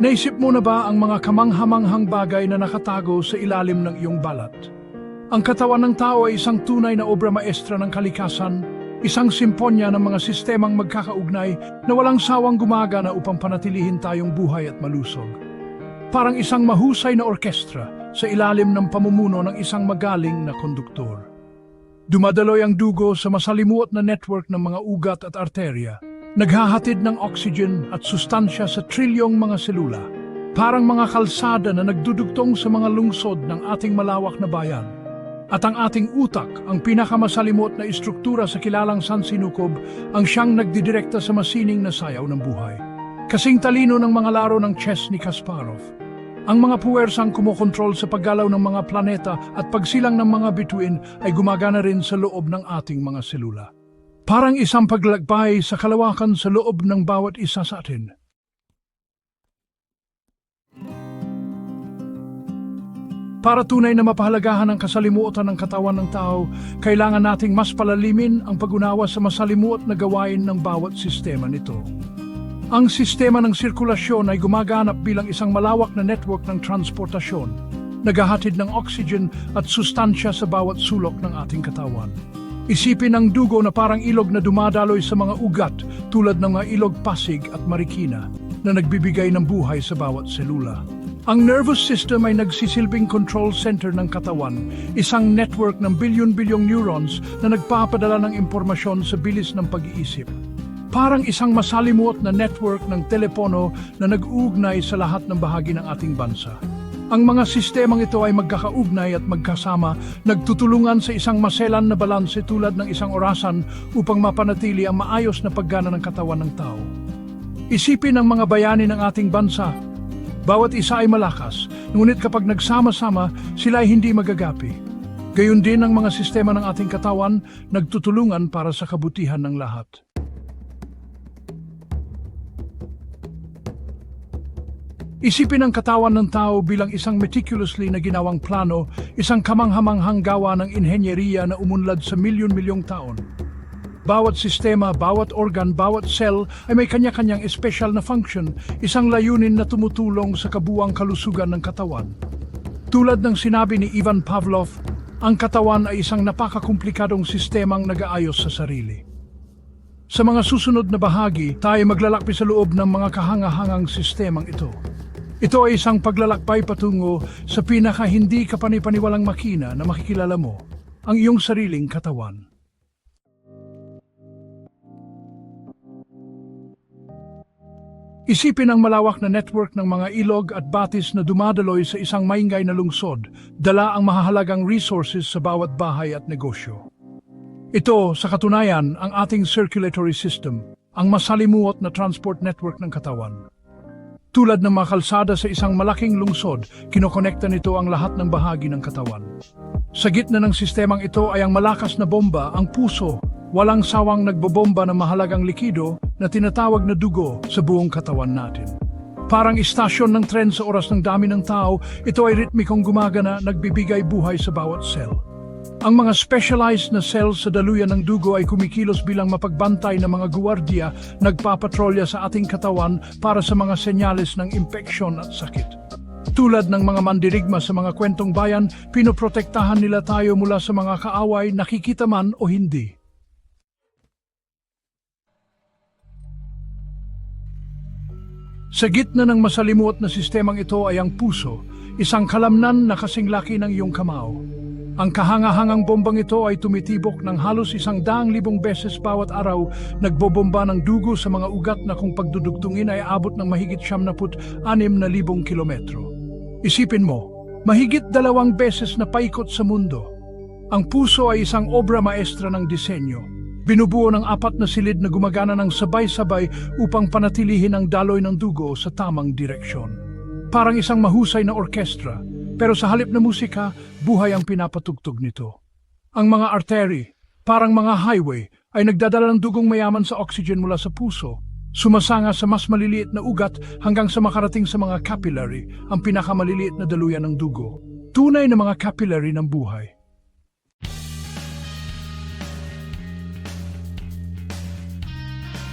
Naisip mo na ba ang mga kamanghamanghang bagay na nakatago sa ilalim ng iyong balat? Ang katawan ng tao ay isang tunay na obra maestra ng kalikasan, isang simponya ng mga sistemang magkakaugnay na walang sawang gumagana upang panatilihin tayong buhay at malusog. Parang isang mahusay na orkestra sa ilalim ng pamumuno ng isang magaling na konduktor. Dumadaloy ang dugo sa masalimuot na network ng mga ugat at arterya, naghahatid ng oxygen at sustansya sa trilyong mga selula, parang mga kalsada na nagdudugtong sa mga lungsod ng ating malawak na bayan. At ang ating utak, ang pinakamasalimuot na istruktura sa kilalang sansinukob, ang siyang nagdidirekta sa masining na sayaw ng buhay. Kasing talino ng mga laro ng chess ni Kasparov. Ang mga puwersang kumokontrol sa paggalaw ng mga planeta at pagsilang ng mga bituin ay gumagana rin sa loob ng ating mga selula. Parang isang paglakbay sa kalawakan sa loob ng bawat isa sa atin. Para tunay na mapahalagahan ang kasalimuotan ng katawan ng tao, kailangan nating mas palalimin ang pag-unawa sa masalimuot na gawain ng bawat sistema nito. Ang sistema ng sirkulasyon ay gumaganap bilang isang malawak na network ng transportasyon, naghahatid ng oxygen at sustansya sa bawat sulok ng ating katawan. Isipin ang dugo na parang ilog na dumadaloy sa mga ugat tulad ng mga ilog Pasig at Marikina na nagbibigay ng buhay sa bawat selula. Ang nervous system ay nagsisilbing control center ng katawan, isang network ng bilyon-bilyong neurons na nagpapadala ng impormasyon sa bilis ng pag-iisip. Parang isang masalimuot na network ng telepono na nag-uugnay sa lahat ng bahagi ng ating bansa. Ang mga sistemang ito ay magkakaugnay at magkasama, nagtutulungan sa isang maselan na balanse tulad ng isang orasan upang mapanatili ang maayos na paggana ng katawan ng tao. Isipin ang mga bayani ng ating bansa. Bawat isa ay malakas, ngunit kapag nagsama-sama, sila ay hindi magagapi. Gayon din ang mga sistema ng ating katawan, nagtutulungan para sa kabutihan ng lahat. Isipin ang katawan ng tao bilang isang meticulously na ginawang plano, isang kamanghamanghang gawa ng inhenyeriya na umunlad sa milyon-milyong taon. Bawat sistema, bawat organ, bawat cell ay may kanya-kanyang espesyal na function, isang layunin na tumutulong sa kabuwang kalusugan ng katawan. Tulad ng sinabi ni Ivan Pavlov, ang katawan ay isang napakakomplikadong sistemang nag-aayos sa sarili. Sa mga susunod na bahagi, tayo maglalakpi sa loob ng mga kahangahangang sistemang ito. Ito ay isang paglalakbay patungo sa pinaka hindi kapanipaniwalang makina na makikilala mo, ang iyong sariling katawan. Isipin ang malawak na network ng mga ilog at batis na dumadaloy sa isang maingay na lungsod, dala ang mahahalagang resources sa bawat bahay at negosyo. Ito, sa katunayan, ang ating circulatory system, ang masalimuot na transport network ng katawan. Tulad ng mga kalsada sa isang malaking lungsod, kinokonekta nito ang lahat ng bahagi ng katawan. Sa gitna ng sistemang ito ay ang malakas na bomba, ang puso, walang sawang nagbobomba ng mahalagang likido na tinatawag na dugo sa buong katawan natin. Parang istasyon ng tren sa oras ng dami ng tao, ito ay ritmikong gumagana, nagbibigay buhay sa bawat cell. Ang mga specialized na cells sa daluyan ng dugo ay kumikilos bilang mapagbantay ng mga guwardiya nagpapatrolya sa ating katawan para sa mga senyales ng impeksyon at sakit. Tulad ng mga mandirigma sa mga kwentong bayan, pinoprotektahan nila tayo mula sa mga kaaway nakikita man o hindi. Sa gitna ng masalimuot na sistemang ito ay ang puso, isang kalamnan na kasing laki ng iyong kamao. Ang kahangahangang bombang ito ay tumitibok ng halos isang daang libong beses bawat araw, nagbobomba ng dugo sa mga ugat na kung pagdudugtungin ay abot ng mahigit siyam na put anim na libong kilometro. Isipin mo, mahigit dalawang beses na paikot sa mundo. Ang puso ay isang obra maestra ng disenyo. Binubuo ng apat na silid na gumagana ng sabay-sabay upang panatilihin ang daloy ng dugo sa tamang direksyon. Parang isang mahusay na orkestra, pero sa halip na musika, buhay ang pinapatugtog nito. Ang mga artery, parang mga highway, ay nagdadala ng dugong mayaman sa oxygen mula sa puso, sumasanga sa mas maliliit na ugat hanggang sa makarating sa mga capillary, ang pinakamaliliit na daluyan ng dugo. Tunay na mga capillary ng buhay.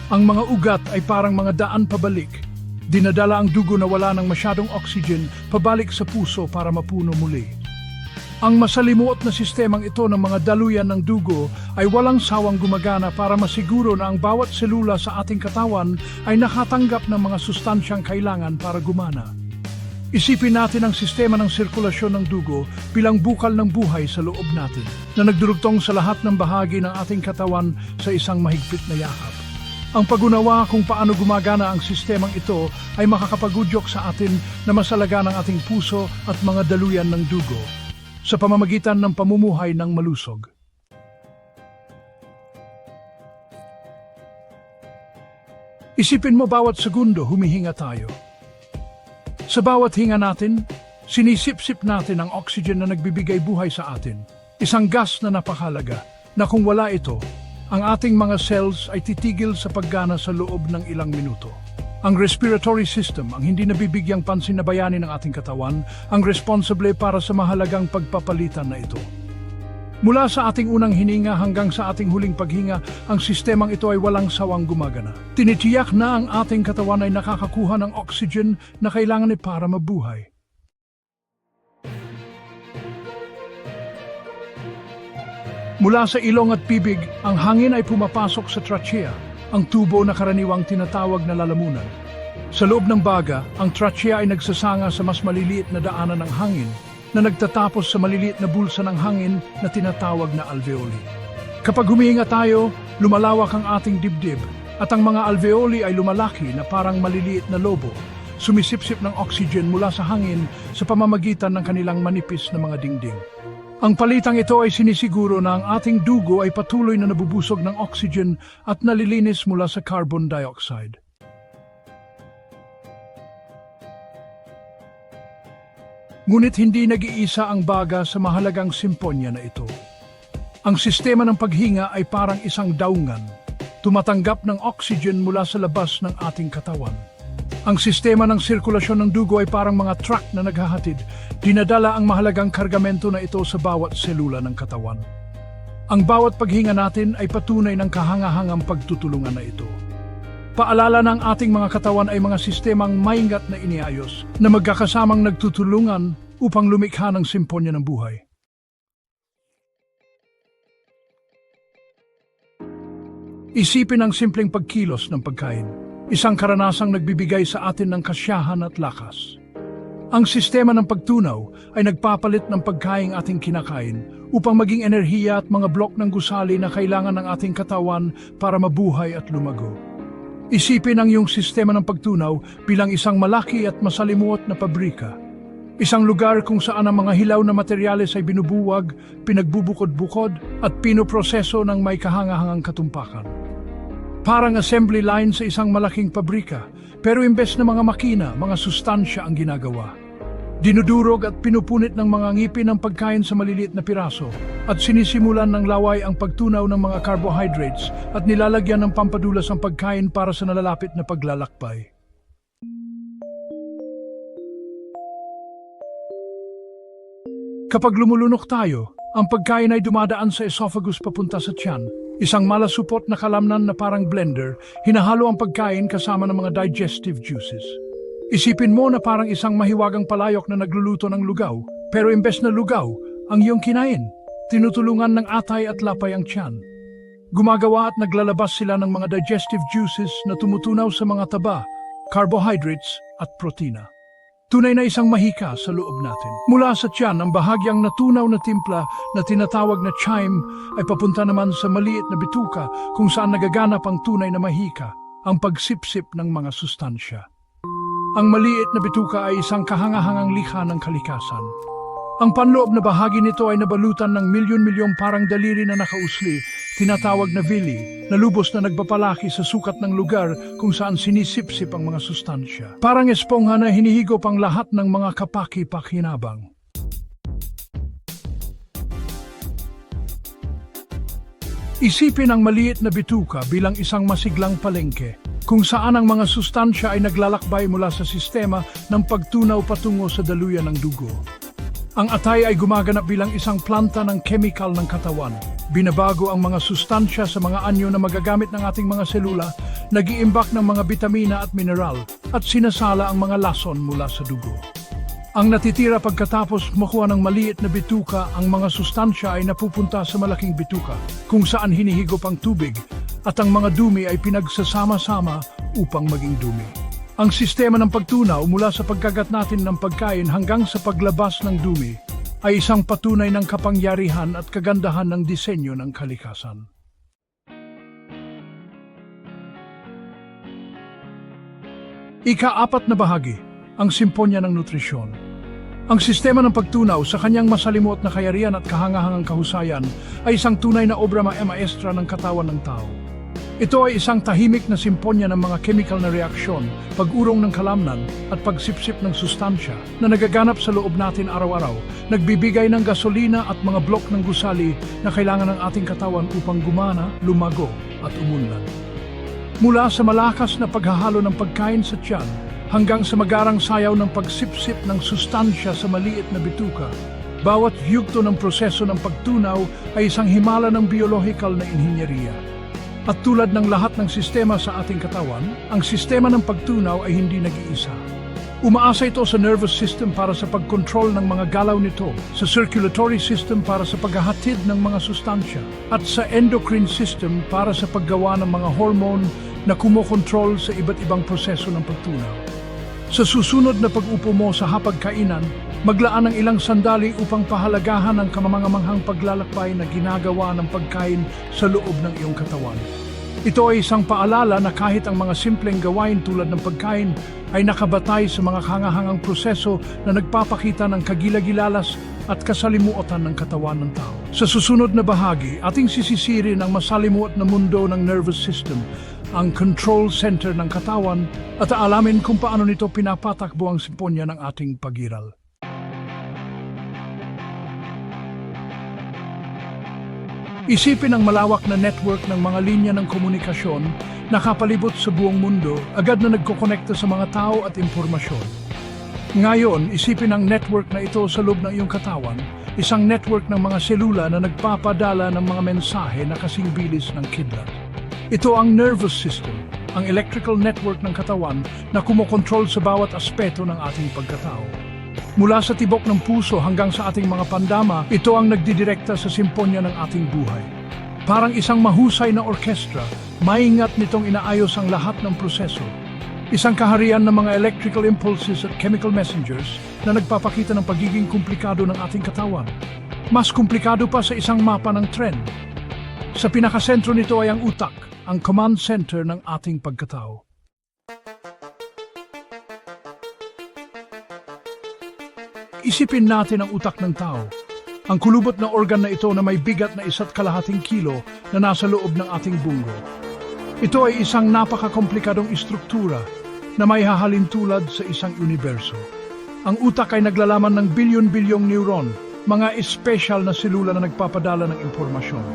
Ang mga ugat ay parang mga daan pabalik, Dinadala ang dugo na wala ng masyadong oxygen pabalik sa puso para mapuno muli. Ang masalimuot na sistemang ito ng mga daluyan ng dugo ay walang sawang gumagana para masiguro na ang bawat selula sa ating katawan ay nakatanggap ng mga sustansyang kailangan para gumana. Isipin natin ang sistema ng sirkulasyon ng dugo bilang bukal ng buhay sa loob natin na nagdurugtong sa lahat ng bahagi ng ating katawan sa isang mahigpit na yakap. Ang pagunawa kung paano gumagana ang sistemang ito ay makakapagudyok sa atin na masalaga ng ating puso at mga daluyan ng dugo sa pamamagitan ng pamumuhay ng malusog. Isipin mo bawat segundo humihinga tayo. Sa bawat hinga natin, sinisip-sip natin ang oxygen na nagbibigay buhay sa atin. Isang gas na napakalaga na kung wala ito, ang ating mga cells ay titigil sa paggana sa loob ng ilang minuto. Ang respiratory system, ang hindi nabibigyang pansin na bayani ng ating katawan, ang responsable para sa mahalagang pagpapalitan na ito. Mula sa ating unang hininga hanggang sa ating huling paghinga, ang sistemang ito ay walang sawang gumagana. Tinitiyak na ang ating katawan ay nakakakuha ng oxygen na kailangan ni para mabuhay. Mula sa ilong at bibig, ang hangin ay pumapasok sa trachea, ang tubo na karaniwang tinatawag na lalamunan. Sa loob ng baga, ang trachea ay nagsasanga sa mas maliliit na daanan ng hangin na nagtatapos sa maliliit na bulsa ng hangin na tinatawag na alveoli. Kapag humihinga tayo, lumalawak ang ating dibdib at ang mga alveoli ay lumalaki na parang maliliit na lobo, sumisipsip ng oxygen mula sa hangin sa pamamagitan ng kanilang manipis na mga dingding. Ang palitang ito ay sinisiguro na ang ating dugo ay patuloy na nabubusog ng oxygen at nalilinis mula sa carbon dioxide. Ngunit hindi nag-iisa ang baga sa mahalagang simponya na ito. Ang sistema ng paghinga ay parang isang daungan, tumatanggap ng oxygen mula sa labas ng ating katawan. Ang sistema ng sirkulasyon ng dugo ay parang mga truck na naghahatid, dinadala ang mahalagang kargamento na ito sa bawat selula ng katawan. Ang bawat paghinga natin ay patunay ng kahangahangang pagtutulungan na ito. Paalala ng ating mga katawan ay mga sistemang maingat na iniayos na magkakasamang nagtutulungan upang lumikha ng simponya ng buhay. Isipin ang simpleng pagkilos ng pagkain, isang karanasang nagbibigay sa atin ng kasyahan at lakas. Ang sistema ng pagtunaw ay nagpapalit ng pagkaing ating kinakain upang maging enerhiya at mga blok ng gusali na kailangan ng ating katawan para mabuhay at lumago. Isipin ang iyong sistema ng pagtunaw bilang isang malaki at masalimuot na pabrika. Isang lugar kung saan ang mga hilaw na materyales ay binubuwag, pinagbubukod-bukod at pinoproseso ng may kahangahangang katumpakan. Parang assembly line sa isang malaking pabrika, pero imbes na mga makina, mga sustansya ang ginagawa. Dinudurog at pinupunit ng mga ngipin ng pagkain sa maliliit na piraso at sinisimulan ng laway ang pagtunaw ng mga carbohydrates at nilalagyan ng pampadulas ang pagkain para sa nalalapit na paglalakbay. Kapag lumulunok tayo, ang pagkain ay dumadaan sa esophagus papunta sa tiyan. Isang malasupot na kalamnan na parang blender, hinahalo ang pagkain kasama ng mga digestive juices. Isipin mo na parang isang mahiwagang palayok na nagluluto ng lugaw, pero imbes na lugaw, ang iyong kinain. Tinutulungan ng atay at lapay ang tiyan. Gumagawa at naglalabas sila ng mga digestive juices na tumutunaw sa mga taba, carbohydrates at protina. Tunay na isang mahika sa loob natin. Mula sa tiyan, ang bahagyang natunaw na timpla na tinatawag na chyme ay papunta naman sa maliit na bituka kung saan nagaganap ang tunay na mahika, ang pagsipsip ng mga sustansya. Ang maliit na bituka ay isang kahangahangang likha ng kalikasan. Ang panloob na bahagi nito ay nabalutan ng milyon-milyong parang daliri na nakausli, tinatawag na villi, na lubos na nagpapalaki sa sukat ng lugar kung saan sinisipsip ang mga sustansya. Parang espongha na hinihigop ang lahat ng mga kapaki-pakinabang. Isipin ang maliit na bituka bilang isang masiglang palengke kung saan ang mga sustansya ay naglalakbay mula sa sistema ng pagtunaw patungo sa daluyan ng dugo. Ang atay ay gumaganap bilang isang planta ng chemical ng katawan. Binabago ang mga sustansya sa mga anyo na magagamit ng ating mga selula, nagiimbak ng mga bitamina at mineral, at sinasala ang mga lason mula sa dugo. Ang natitira pagkatapos makuha ng maliit na bituka, ang mga sustansya ay napupunta sa malaking bituka kung saan hinihigop ang tubig at ang mga dumi ay pinagsasama-sama upang maging dumi. Ang sistema ng pagtunaw mula sa pagkagat natin ng pagkain hanggang sa paglabas ng dumi ay isang patunay ng kapangyarihan at kagandahan ng disenyo ng kalikasan. Ika-apat na bahagi, ang simponya ng nutrisyon. Ang sistema ng pagtunaw sa kanyang masalimuot na kayarian at kahangahangang kahusayan ay isang tunay na obra maestra ng katawan ng tao. Ito ay isang tahimik na simponya ng mga chemical na reaksyon, pag-urong ng kalamnan at pagsipsip ng sustansya na nagaganap sa loob natin araw-araw, nagbibigay ng gasolina at mga blok ng gusali na kailangan ng ating katawan upang gumana, lumago at umunlad. Mula sa malakas na paghahalo ng pagkain sa tiyan hanggang sa magarang sayaw ng pagsipsip ng sustansya sa maliit na bituka, bawat yugto ng proseso ng pagtunaw ay isang himala ng biological na inhinyeriya. At tulad ng lahat ng sistema sa ating katawan, ang sistema ng pagtunaw ay hindi nag-iisa. Umaasa ito sa nervous system para sa pagkontrol ng mga galaw nito, sa circulatory system para sa paghahatid ng mga sustansya, at sa endocrine system para sa paggawa ng mga hormone na kumokontrol sa iba't ibang proseso ng pagtunaw. Sa susunod na pag-upo mo sa hapagkainan, maglaan ng ilang sandali upang pahalagahan ang kamamangamanghang paglalakbay na ginagawa ng pagkain sa loob ng iyong katawan. Ito ay isang paalala na kahit ang mga simpleng gawain tulad ng pagkain ay nakabatay sa mga hangahangang proseso na nagpapakita ng kagilagilalas at kasalimuotan ng katawan ng tao. Sa susunod na bahagi, ating sisisirin ang masalimuot na mundo ng nervous system, ang control center ng katawan at aalamin kung paano nito pinapatakbo ang simponya ng ating pagiral. Isipin ang malawak na network ng mga linya ng komunikasyon na kapalibot sa buong mundo, agad na nagkokonekta sa mga tao at impormasyon. Ngayon, isipin ang network na ito sa loob ng iyong katawan, isang network ng mga selula na nagpapadala ng mga mensahe na kasing bilis ng kidlat. Ito ang nervous system, ang electrical network ng katawan na kumokontrol sa bawat aspeto ng ating pagkatao. Mula sa tibok ng puso hanggang sa ating mga pandama, ito ang nagdidirekta sa simponya ng ating buhay. Parang isang mahusay na orkestra, maingat nitong inaayos ang lahat ng proseso. Isang kaharian ng mga electrical impulses at chemical messengers na nagpapakita ng pagiging komplikado ng ating katawan. Mas komplikado pa sa isang mapa ng tren. Sa pinakasentro nito ay ang utak, ang command center ng ating pagkatao. Isipin natin ang utak ng tao. Ang kulubot na organ na ito na may bigat na isa't kalahating kilo na nasa loob ng ating bunggo. Ito ay isang napakakomplikadong istruktura na may hahalin tulad sa isang universo. Ang utak ay naglalaman ng bilyon-bilyong neuron, mga espesyal na selula na nagpapadala ng impormasyon.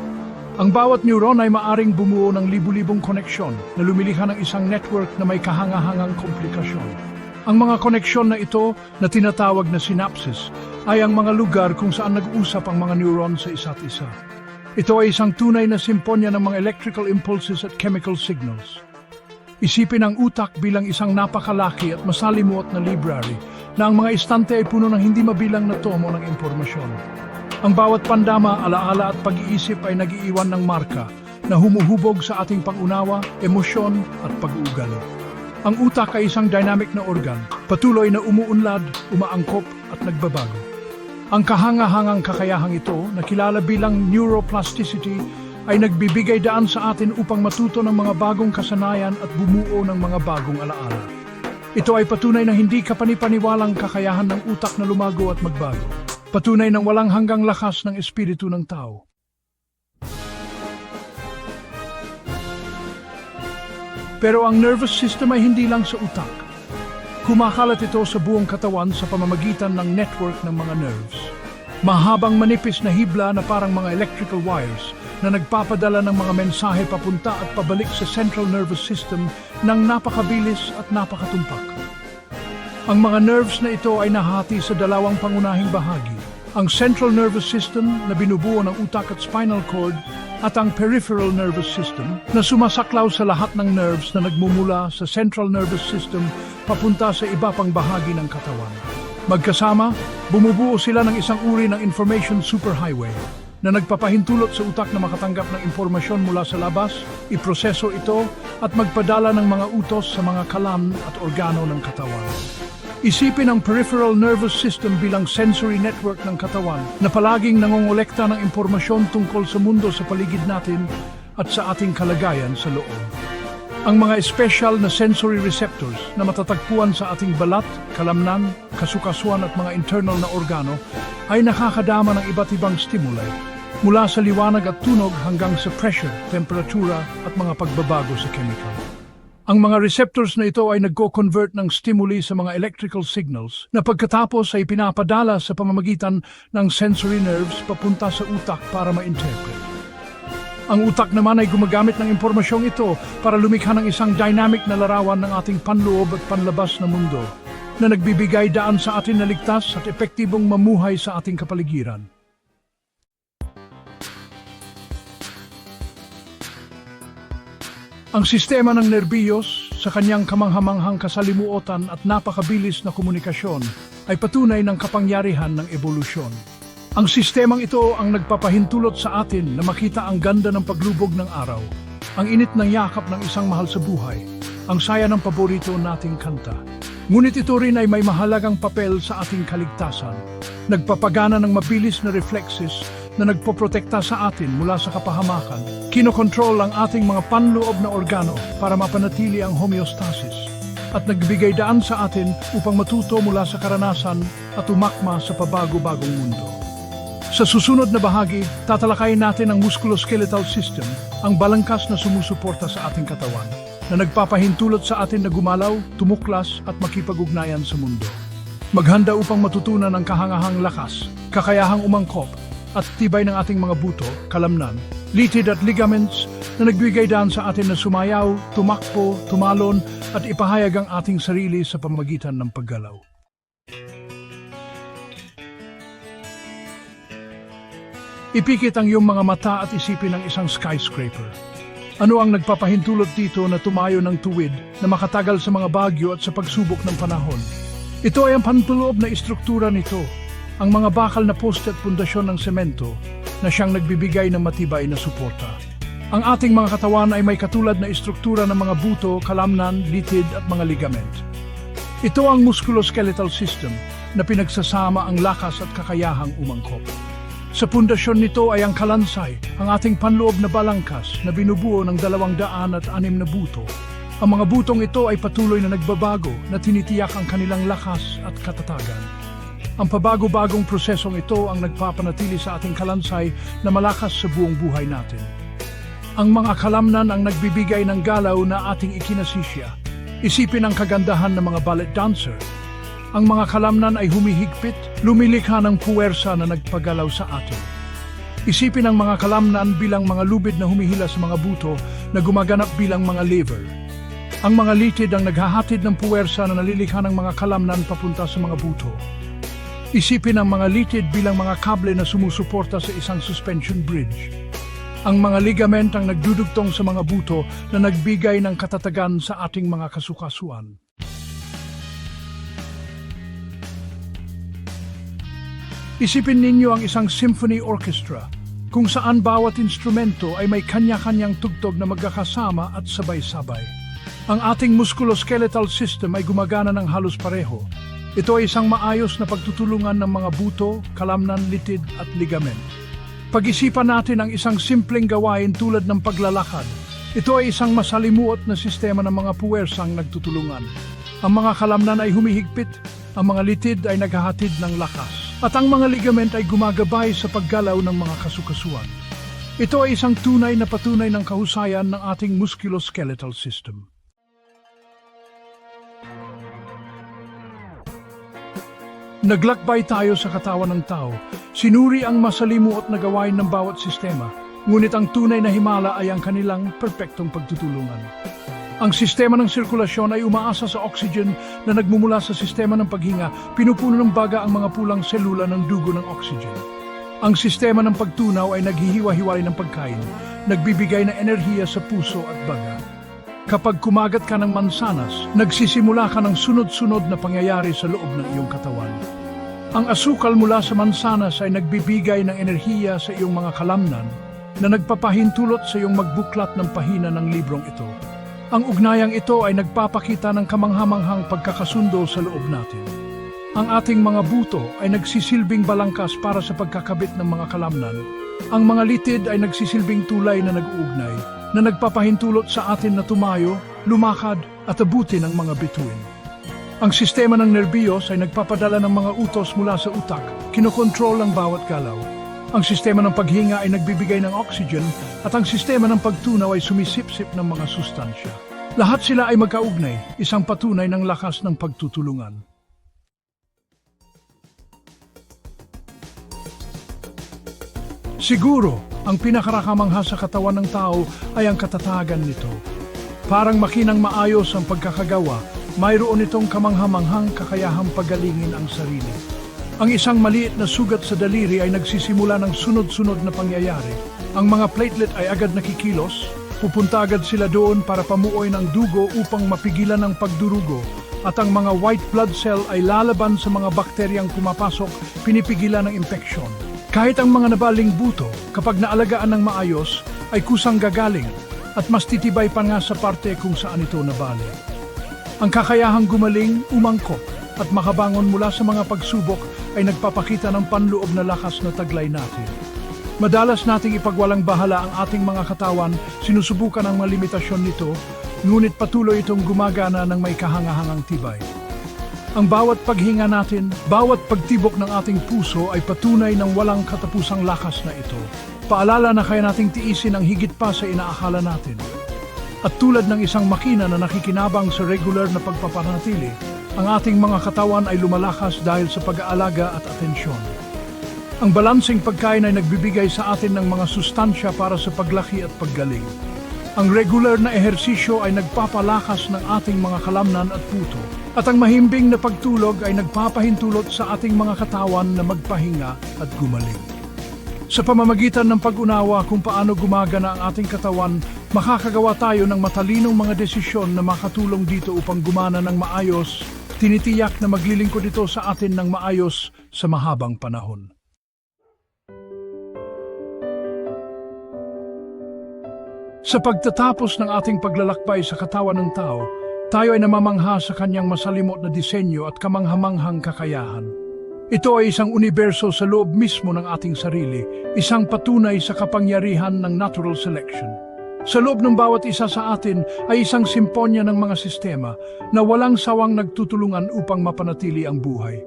Ang bawat neuron ay maaring bumuo ng libu-libong koneksyon na lumilikha ng isang network na may kahangahangang komplikasyon. Ang mga koneksyon na ito na tinatawag na synapses ay ang mga lugar kung saan nag-usap ang mga neuron sa isa't isa. Ito ay isang tunay na simponya ng mga electrical impulses at chemical signals. Isipin ang utak bilang isang napakalaki at masalimuot na library na ang mga istante ay puno ng hindi mabilang na tomo ng impormasyon. Ang bawat pandama, alaala at pag-iisip ay nagiiwan ng marka na humuhubog sa ating pangunawa, emosyon at pag-uugali. Ang utak ay isang dynamic na organ, patuloy na umuunlad, umaangkop at nagbabago. Ang kahangahangang kakayahang ito, na kilala bilang neuroplasticity, ay nagbibigay daan sa atin upang matuto ng mga bagong kasanayan at bumuo ng mga bagong alaala. Ito ay patunay na hindi kapanipaniwalang kakayahan ng utak na lumago at magbago. Patunay ng walang hanggang lakas ng espiritu ng tao. Pero ang nervous system ay hindi lang sa utak. Kumakalat ito sa buong katawan sa pamamagitan ng network ng mga nerves. Mahabang manipis na hibla na parang mga electrical wires na nagpapadala ng mga mensahe papunta at pabalik sa central nervous system ng napakabilis at napakatumpak. Ang mga nerves na ito ay nahati sa dalawang pangunahing bahagi. Ang central nervous system na binubuo ng utak at spinal cord at ang peripheral nervous system na sumasaklaw sa lahat ng nerves na nagmumula sa central nervous system papunta sa iba pang bahagi ng katawan. Magkasama, bumubuo sila ng isang uri ng information superhighway na nagpapahintulot sa utak na makatanggap ng impormasyon mula sa labas, iproseso ito at magpadala ng mga utos sa mga kalam at organo ng katawan. Isipin ang peripheral nervous system bilang sensory network ng katawan na palaging nangongolekta ng impormasyon tungkol sa mundo sa paligid natin at sa ating kalagayan sa loob. Ang mga special na sensory receptors na matatagpuan sa ating balat, kalamnan, kasukasuan at mga internal na organo ay nakakadama ng iba't ibang stimuli mula sa liwanag at tunog hanggang sa pressure, temperatura at mga pagbabago sa chemical. Ang mga receptors na ito ay nagko-convert ng stimuli sa mga electrical signals na pagkatapos ay pinapadala sa pamamagitan ng sensory nerves papunta sa utak para ma-interpret. Ang utak naman ay gumagamit ng impormasyong ito para lumikha ng isang dynamic na larawan ng ating panloob at panlabas na mundo na nagbibigay daan sa atin na ligtas at epektibong mamuhay sa ating kapaligiran. Ang sistema ng nerbiyos sa kanyang kamanghamanghang kasalimuotan at napakabilis na komunikasyon ay patunay ng kapangyarihan ng ebolusyon. Ang sistemang ito ang nagpapahintulot sa atin na makita ang ganda ng paglubog ng araw, ang init ng yakap ng isang mahal sa buhay, ang saya ng paborito nating kanta. Ngunit ito rin ay may mahalagang papel sa ating kaligtasan. Nagpapagana ng mabilis na reflexes na nagpoprotekta sa atin mula sa kapahamakan. Kinokontrol ang ating mga panloob na organo para mapanatili ang homeostasis at nagbigay daan sa atin upang matuto mula sa karanasan at umakma sa pabago-bagong mundo. Sa susunod na bahagi, tatalakayin natin ang musculoskeletal system, ang balangkas na sumusuporta sa ating katawan, na nagpapahintulot sa atin na gumalaw, tumuklas at makipag-ugnayan sa mundo. Maghanda upang matutunan ang kahangahang lakas, kakayahang umangkop, at tibay ng ating mga buto, kalamnan, litid at ligaments na nagbigay daan sa atin na sumayaw, tumakbo, tumalon at ipahayag ang ating sarili sa pamagitan ng paggalaw. Ipikit ang iyong mga mata at isipin ang isang skyscraper. Ano ang nagpapahintulot dito na tumayo ng tuwid na makatagal sa mga bagyo at sa pagsubok ng panahon? Ito ay ang pantuloob na istruktura nito, ang mga bakal na poste at pundasyon ng semento na siyang nagbibigay ng matibay na suporta. Ang ating mga katawan ay may katulad na istruktura ng mga buto, kalamnan, litid at mga ligament. Ito ang musculoskeletal system na pinagsasama ang lakas at kakayahang umangkop. Sa pundasyon nito ay ang kalansay, ang ating panloob na balangkas na binubuo ng dalawang daan at anim na buto. Ang mga butong ito ay patuloy na nagbabago na tinitiyak ang kanilang lakas at katatagan. Ang pabago-bagong prosesong ito ang nagpapanatili sa ating kalansay na malakas sa buong buhay natin. Ang mga kalamnan ang nagbibigay ng galaw na ating ikinasisya. Isipin ang kagandahan ng mga ballet dancer. Ang mga kalamnan ay humihigpit, lumilikha ng puwersa na nagpagalaw sa atin. Isipin ang mga kalamnan bilang mga lubid na humihila sa mga buto na gumaganap bilang mga lever. Ang mga litid ang naghahatid ng puwersa na nalilikha ng mga kalamnan papunta sa mga buto. Isipin ang mga litid bilang mga kable na sumusuporta sa isang suspension bridge. Ang mga ligament ang nagdudugtong sa mga buto na nagbigay ng katatagan sa ating mga kasukasuan. Isipin ninyo ang isang symphony orchestra kung saan bawat instrumento ay may kanya-kanyang tugtog na magkakasama at sabay-sabay. Ang ating musculoskeletal system ay gumagana ng halos pareho. Ito ay isang maayos na pagtutulungan ng mga buto, kalamnan, litid at ligament. Pag-isipan natin ang isang simpleng gawain tulad ng paglalakad. Ito ay isang masalimuot na sistema ng mga puwersang nagtutulungan. Ang mga kalamnan ay humihigpit, ang mga litid ay naghahatid ng lakas, at ang mga ligament ay gumagabay sa paggalaw ng mga kasukasuan. Ito ay isang tunay na patunay ng kahusayan ng ating musculoskeletal system. Naglakbay tayo sa katawan ng tao. Sinuri ang masalimuot na gawain ng bawat sistema, ngunit ang tunay na himala ay ang kanilang perpektong pagtutulungan. Ang sistema ng sirkulasyon ay umaasa sa oxygen na nagmumula sa sistema ng paghinga, pinupuno ng baga ang mga pulang selula ng dugo ng oxygen. Ang sistema ng pagtunaw ay naghihiwa-hiwalay ng pagkain, nagbibigay ng enerhiya sa puso at baga. Kapag kumagat ka ng mansanas, nagsisimula ka ng sunod-sunod na pangyayari sa loob ng iyong katawan. Ang asukal mula sa mansanas ay nagbibigay ng enerhiya sa iyong mga kalamnan na nagpapahintulot sa iyong magbuklat ng pahina ng librong ito. Ang ugnayang ito ay nagpapakita ng kamanghamanghang pagkakasundo sa loob natin. Ang ating mga buto ay nagsisilbing balangkas para sa pagkakabit ng mga kalamnan. Ang mga litid ay nagsisilbing tulay na nag-uugnay na nagpapahintulot sa atin na tumayo, lumakad at abutin ang mga bituin. Ang sistema ng nerbiyos ay nagpapadala ng mga utos mula sa utak, kinokontrol ang bawat galaw. Ang sistema ng paghinga ay nagbibigay ng oxygen at ang sistema ng pagtunaw ay sumisipsip ng mga sustansya. Lahat sila ay magkaugnay, isang patunay ng lakas ng pagtutulungan. Siguro, ang pinakarakamangha sa katawan ng tao ay ang katatagan nito. Parang makinang maayos ang pagkakagawa, mayroon itong kamanghamanghang kakayahang pagalingin ang sarili. Ang isang maliit na sugat sa daliri ay nagsisimula ng sunod-sunod na pangyayari. Ang mga platelet ay agad nakikilos, pupunta agad sila doon para pamuoy ng dugo upang mapigilan ang pagdurugo at ang mga white blood cell ay lalaban sa mga bakteryang pumapasok, pinipigilan ng impeksyon. Kahit ang mga nabaling buto, kapag naalagaan ng maayos, ay kusang gagaling at mas titibay pa nga sa parte kung saan ito nabali. Ang kakayahang gumaling, umangkop at makabangon mula sa mga pagsubok ay nagpapakita ng panloob na lakas na taglay natin. Madalas nating ipagwalang bahala ang ating mga katawan, sinusubukan ang mga limitasyon nito, ngunit patuloy itong gumagana ng may kahangahangang tibay. Ang bawat paghinga natin, bawat pagtibok ng ating puso ay patunay ng walang katapusang lakas na ito. Paalala na kaya nating tiisin ang higit pa sa inaakala natin. At tulad ng isang makina na nakikinabang sa regular na pagpapanatili, ang ating mga katawan ay lumalakas dahil sa pag-aalaga at atensyon. Ang balansing pagkain ay nagbibigay sa atin ng mga sustansya para sa paglaki at paggaling. Ang regular na ehersisyo ay nagpapalakas ng ating mga kalamnan at puto. At ang mahimbing na pagtulog ay nagpapahintulot sa ating mga katawan na magpahinga at gumaling. Sa pamamagitan ng pag-unawa kung paano gumagana ang ating katawan, makakagawa tayo ng matalinong mga desisyon na makatulong dito upang gumana ng maayos, tinitiyak na maglilingkod ito sa atin ng maayos sa mahabang panahon. Sa pagtatapos ng ating paglalakbay sa katawan ng tao, tayo ay namamangha sa kanyang masalimot na disenyo at kamanghamanghang kakayahan. Ito ay isang universo sa loob mismo ng ating sarili, isang patunay sa kapangyarihan ng natural selection. Sa loob ng bawat isa sa atin ay isang simponya ng mga sistema na walang sawang nagtutulungan upang mapanatili ang buhay.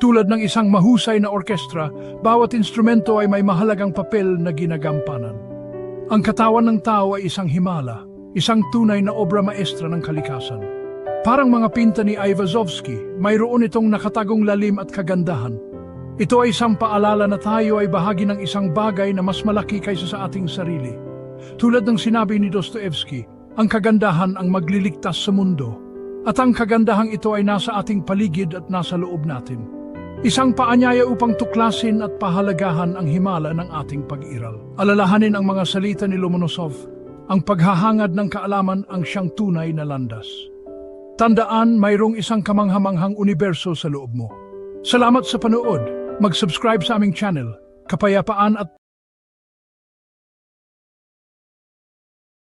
Tulad ng isang mahusay na orkestra, bawat instrumento ay may mahalagang papel na ginagampanan. Ang katawan ng tao ay isang himala, isang tunay na obra maestra ng kalikasan. Parang mga pinta ni Ivazovsky, mayroon itong nakatagong lalim at kagandahan. Ito ay isang paalala na tayo ay bahagi ng isang bagay na mas malaki kaysa sa ating sarili. Tulad ng sinabi ni Dostoevsky, ang kagandahan ang magliligtas sa mundo. At ang kagandahang ito ay nasa ating paligid at nasa loob natin. Isang paanyaya upang tuklasin at pahalagahan ang himala ng ating pag-iral. Alalahanin ang mga salita ni Lomonosov, ang paghahangad ng kaalaman ang siyang tunay na landas. Tandaan, mayroong isang kamanghamanghang universo sa loob mo. Salamat sa panood. Mag-subscribe sa aming channel. Kapayapaan at